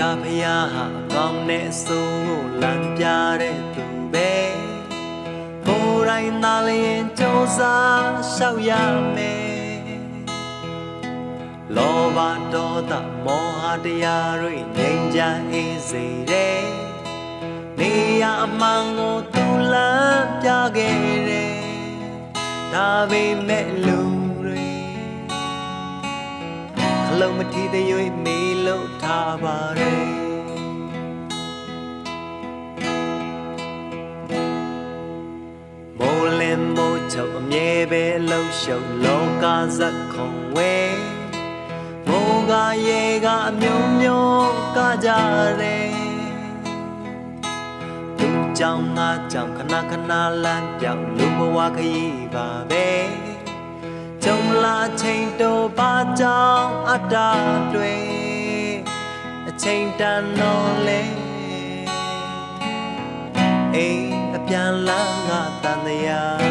တာဖယားဟာကောင်းတဲ့အစိုးကိုလမ်းပြတဲ့သူပဲကိုယ်တိုင်သာလျင်စူးစားရှောက်ရမယ်လောဘဒေါသမောဟတရားတွေငြိမ်းချမ်းအေးစေတဲ့နေရအမှန်ကိုသူလမ်းပြခဲ့တယ်ဒါပေမဲ့လူတွေခ လုံးမထီးတဲ့ရွေးမေးလို့ထားပါတယ်မိုးလင်းမိုးချုပ်အမြဲပဲလှုပ်ရှုပ်လောကဇက်ခုံဝဲမိုးကရေကအမျိုးမျိုးကကြတယ်သူကြောင့်ငါကြောင့်ခဏခဏလမ်းပြောင်းလူဘဝခရီးပါပဲကြုံလာချိန်တော့ပါကြောင်အ တ္တတွေအချိန်တန်တော့လေအိမ်အပြန်လန်းကတန်တရား